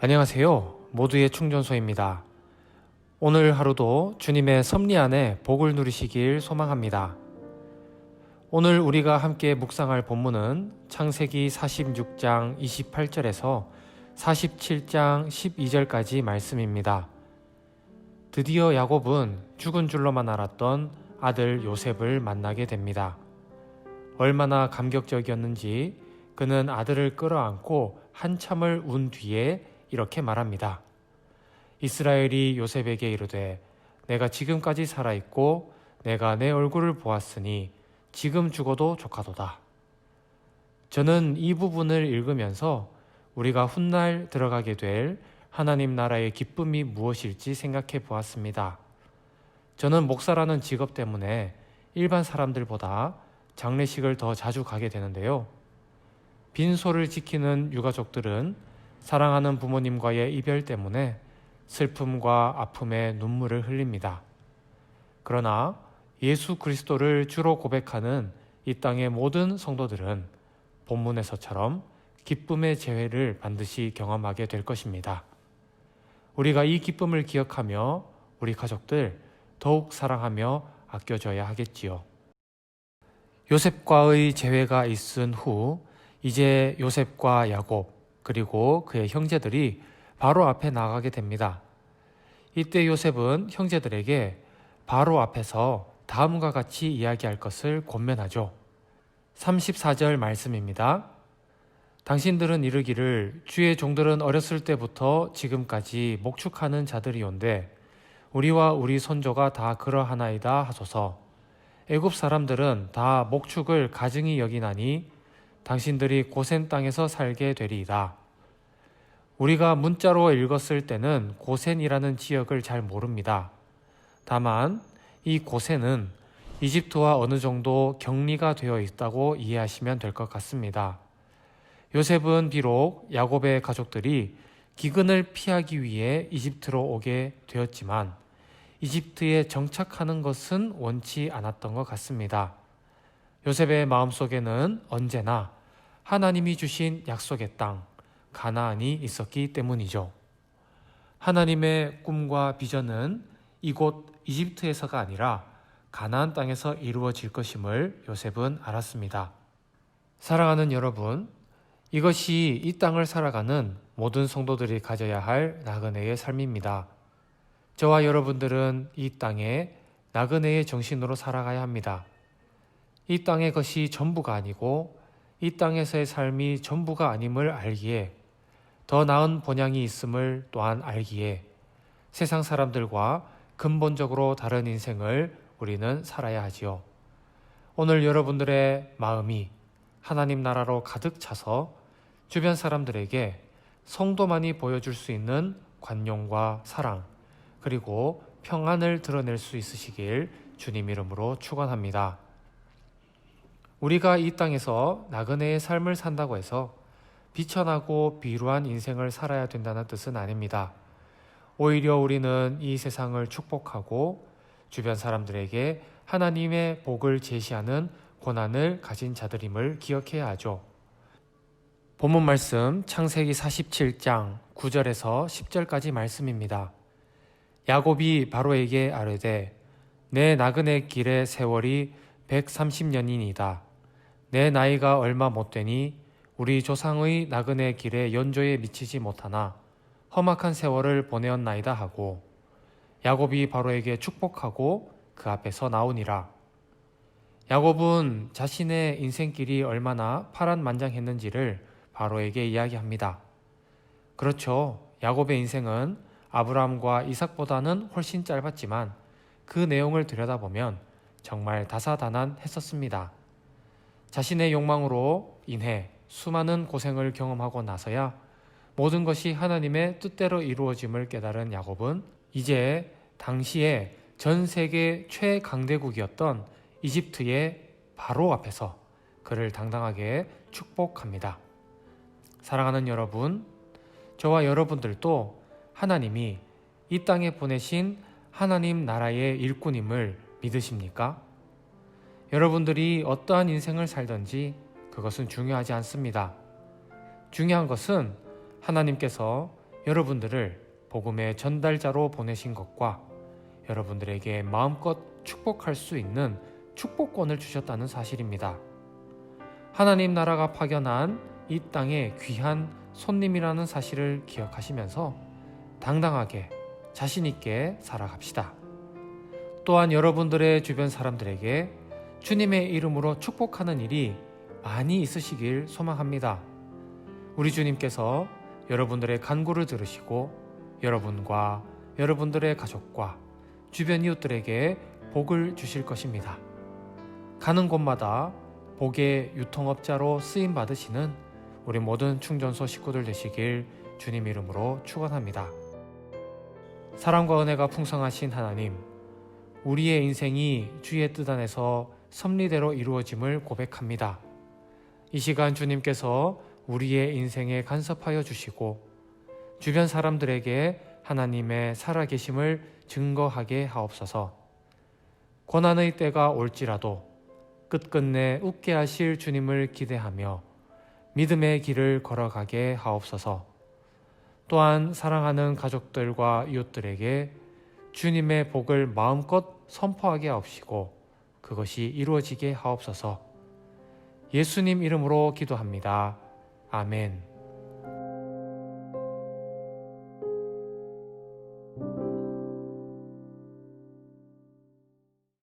안녕하세요. 모두의 충전소입니다. 오늘 하루도 주님의 섭리 안에 복을 누리시길 소망합니다. 오늘 우리가 함께 묵상할 본문은 창세기 46장 28절에서 47장 12절까지 말씀입니다. 드디어 야곱은 죽은 줄로만 알았던 아들 요셉을 만나게 됩니다. 얼마나 감격적이었는지 그는 아들을 끌어안고 한참을 운 뒤에 이렇게 말합니다. 이스라엘이 요셉에게 이르되 내가 지금까지 살아 있고 내가 내 얼굴을 보았으니 지금 죽어도 좋가도다. 저는 이 부분을 읽으면서 우리가 훗날 들어가게 될 하나님 나라의 기쁨이 무엇일지 생각해 보았습니다. 저는 목사라는 직업 때문에 일반 사람들보다 장례식을 더 자주 가게 되는데요. 빈소를 지키는 유가족들은 사랑하는 부모님과의 이별 때문에 슬픔과 아픔에 눈물을 흘립니다. 그러나 예수 그리스도를 주로 고백하는 이 땅의 모든 성도들은 본문에서처럼 기쁨의 재회를 반드시 경험하게 될 것입니다. 우리가 이 기쁨을 기억하며 우리 가족들 더욱 사랑하며 아껴줘야 하겠지요. 요셉과의 재회가 있은 후 이제 요셉과 야곱 그리고 그의 형제들이 바로 앞에 나가게 됩니다. 이때 요셉은 형제들에게 바로 앞에서 다음과 같이 이야기할 것을 권면하죠. 34절 말씀입니다. 당신들은 이르기를 주의 종들은 어렸을 때부터 지금까지 목축하는 자들이온데 우리와 우리 손조가 다 그러하나이다 하소서. 애굽 사람들은 다 목축을 가증히 여기나니 당신들이 고센 땅에서 살게 되리이다. 우리가 문자로 읽었을 때는 고센이라는 지역을 잘 모릅니다. 다만 이 고센은 이집트와 어느 정도 격리가 되어 있다고 이해하시면 될 것 같습니다. 요셉은 비록 야곱의 가족들이 기근을 피하기 위해 이집트로 오게 되었지만 이집트에 정착하는 것은 원치 않았던 것 같습니다. 요셉의 마음속에는 언제나 하나님이 주신 약속의 땅, 가나안이 있었기 때문이죠. 하나님의 꿈과 비전은 이곳 이집트에서가 아니라 가나안 땅에서 이루어질 것임을 요셉은 알았습니다. 사랑하는 여러분, 이것이 이 땅을 살아가는 모든 성도들이 가져야 할 나그네의 삶입니다. 저와 여러분들은 이 땅에 나그네의 정신으로 살아가야 합니다. 이 땅의 것이 전부가 아니고 이 땅에서의 삶이 전부가 아님을 알기에 더 나은 본향이 있음을 또한 알기에 세상 사람들과 근본적으로 다른 인생을 우리는 살아야 하지요. 오늘 여러분들의 마음이 하나님 나라로 가득 차서 주변 사람들에게 성도만이 보여줄 수 있는 관용과 사랑, 그리고 평안을 드러낼 수 있으시길 주님 이름으로 축원합니다. 우리가 이 땅에서 나그네의 삶을 산다고 해서 비천하고 비루한 인생을 살아야 된다는 뜻은 아닙니다. 오히려 우리는 이 세상을 축복하고 주변 사람들에게 하나님의 복을 제시하는 고난을 가진 자들임을 기억해야 하죠. 본문 말씀 창세기 47장 9절에서 10절까지 말씀입니다. 야곱이 바로에게 아뢰되 내 나그네 길의 세월이 130년이니이다. 내 나이가 얼마 못 되니 우리 조상의 나그네 길에 연조에 미치지 못하나 험악한 세월을 보내었나이다 하고 야곱이 바로에게 축복하고 그 앞에서 나오니라. 야곱은 자신의 인생길이 얼마나 파란만장했는지를 바로에게 이야기합니다. 그렇죠. 야곱의 인생은 아브라함과 이삭보다는 훨씬 짧았지만 그 내용을 들여다보면 정말 다사다난했었습니다. 자신의 욕망으로 인해 수많은 고생을 경험하고 나서야 모든 것이 하나님의 뜻대로 이루어짐을 깨달은 야곱은 이제 당시에 전 세계 최강대국이었던 이집트의 바로 앞에서 그를 당당하게 축복합니다. 사랑하는 여러분, 저와 여러분들도 하나님이 이 땅에 보내신 하나님 나라의 일꾼임을 믿으십니까? 여러분들이 어떠한 인생을 살든지 그것은 중요하지 않습니다. 중요한 것은 하나님께서 여러분들을 복음의 전달자로 보내신 것과 여러분들에게 마음껏 축복할 수 있는 축복권을 주셨다는 사실입니다. 하나님 나라가 파견한 이 땅의 귀한 손님이라는 사실을 기억하시면서 당당하게 자신있게 살아갑시다. 또한 여러분들의 주변 사람들에게 주님의 이름으로 축복하는 일이 많이 있으시길 소망합니다. 우리 주님께서 여러분들의 간구를 들으시고 여러분과 여러분들의 가족과 주변 이웃들에게 복을 주실 것입니다. 가는 곳마다 복의 유통업자로 쓰임 받으시는 우리 모든 충전소 식구들 되시길 주님 이름으로 축원합니다. 사랑과 은혜가 풍성하신 하나님, 우리의 인생이 주의 뜻 안에서 섭리대로 이루어짐을 고백합니다. 이 시간 주님께서 우리의 인생에 간섭하여 주시고 주변 사람들에게 하나님의 살아계심을 증거하게 하옵소서. 고난의 때가 올지라도 끝끝내 웃게 하실 주님을 기대하며 믿음의 길을 걸어가게 하옵소서. 또한 사랑하는 가족들과 이웃들에게 주님의 복을 마음껏 선포하게 하옵시고 그것이 이루어지게 하옵소서. 예수님 이름으로 기도합니다. 아멘.